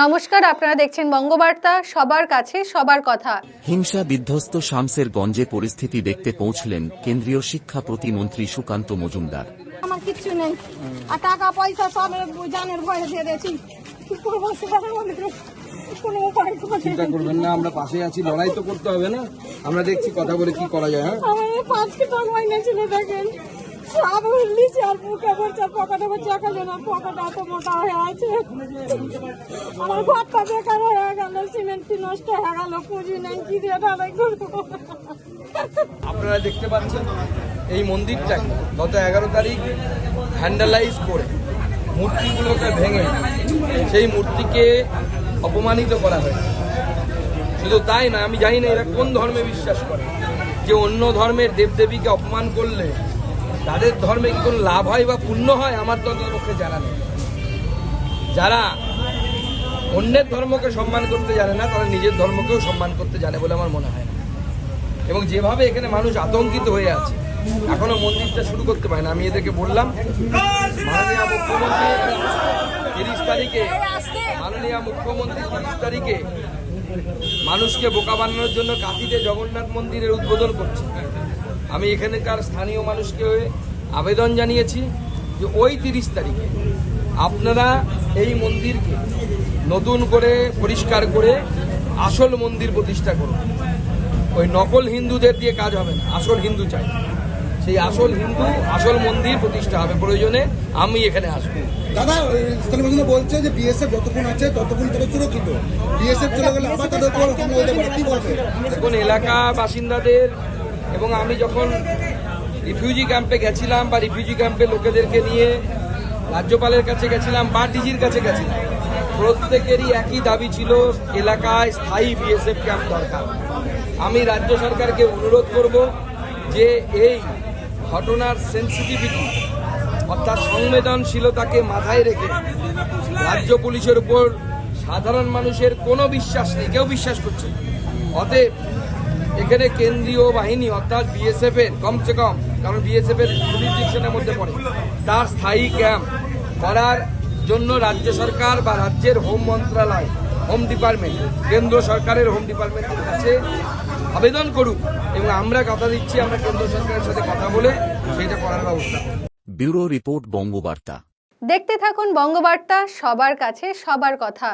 নমস্কার আপনারা দেখছেন বঙ্গবার্তা সবার কাছে সবার কথা। হিংসা বিধ্বস্ত শামসের গঞ্জে পরিস্থিতি দেখতে পৌঁছলেন কেন্দ্রীয় শিক্ষা প্রতিমন্ত্রী সুকান্ত মজুমদার। আমার কিচ্ছু নেই। আর টাকা পয়সা সব জানের ভয়ে দিয়ে দিয়েছি। চিন্তা করবেন না আমরা পাশে আছি লড়াই তো করতে হবে না। আমরা দেখছি কথা বলে কি করা যায় হ্যাঁ? দেখেন। মোটা হয়ে আছে। আপনারা দেখতে পাচ্ছেন, এই মন্দিরটাকে গত এগারো তারিখ হ্যান্ডালাইজ করে মূর্তিগুলোকে ভেঙে সেই মূর্তিকে অপমানিত করা হয়েছে। শুধু তাই না আমি জানি না এরা কোন ধর্মে বিশ্বাস করে। যে অন্য ধর্মের দেবদেবীকে অপমান করলে তাদের ধর্মে কি কোনো লাভ হয় বা পুণ্য হয়, আমার তো অন্তত পক্ষে জানা নেই। যারা অন্যের ধর্মকে সম্মান করতে জানে না, তারা নিজের ধর্মকেও সম্মান করতে জানে বলে আমার মনে হয় না। এবং যেভাবে এখানে মানুষ আতঙ্কিত হয়ে আছে, এখনও মন্দিরটা শুরু করতে পারে না। আমি এদেরকে বললাম মুখ্যমন্ত্রী তিরিশ তারিখে, মাননীয় মুখ্যমন্ত্রী তিরিশ তারিখে মানুষকে বোকা বানানোর জন্য কাঁথিতে জগন্নাথ মন্দিরের উদ্বোধন করছে। আমি এখানকার স্থানীয় মানুষকে আবেদন জানিয়েছি যে ওই তিরিশ তারিখে আপনারা এই মন্দিরকে নতুন করে পরিষ্কার করে আসল মন্দির প্রতিষ্ঠা করুন। ওই নকল হিন্দুদের দিয়ে কাজ হবে না আসল হিন্দু চাই। সেই আসল হিন্দু আসল মন্দির প্রতিষ্ঠা হবে প্রয়োজনে আমি এখানে আসব। দাদা স্থানীয় বলছে যে বিএসএফ যতক্ষণ আছে ততক্ষণ তারা সুরক্ষিত। বিএসএফ চলে গেলে আবার তাদের উপর হামলা হতে পারে। কি বলবে দেখুন এলাকা বাসিন্দাদের এবং আমি যখন রিফিউজি ক্যাম্পে গেছিলাম বা রিফিউজি ক্যাম্পে লোকেদেরকে নিয়ে রাজ্যপালের কাছে গেছিলাম বা ডিজির কাছে গেছিলাম, প্রত্যেকেরই একই দাবি ছিল, এলাকায় স্থায়ী বিএসএফ ক্যাম্প দরকার। আমি রাজ্য সরকারকে অনুরোধ করব যে এই ঘটনার সেন্সিটিভিটি অর্থাৎ সংবেদনশীলতাকে মাথায় রেখে রাজ্য পুলিশের উপর সাধারণ মানুষের কোনো বিশ্বাস নেই, কেউ বিশ্বাস করছে অতএব এখানে কেন্দ্রীয় বাহিনী অর্থাৎ বিএসএফ এর কমসে কম কারণ বিএসএফ এর জুরিডিকশনের মধ্যে পড়ে। তার স্থায়ী ক্যাম্প করার জন্য রাজ্য সরকার বা রাজ্যের হোম মন্ত্রণালয় হোম ডিপার্টমেন্ট কেন্দ্র সরকারের হোম ডিপার্টমেন্টের কাছে আবেদন করুক এবং আমরা কথা দিচ্ছি আমরা কেন্দ্র সরকারের সাথে কথা বলে সেটা করার ব্যবস্থা ব্যুরো রিপোর্ট বঙ্গবার্তা। দেখতে থাকুন বঙ্গবার্তা সবার কাছে সবার কথা।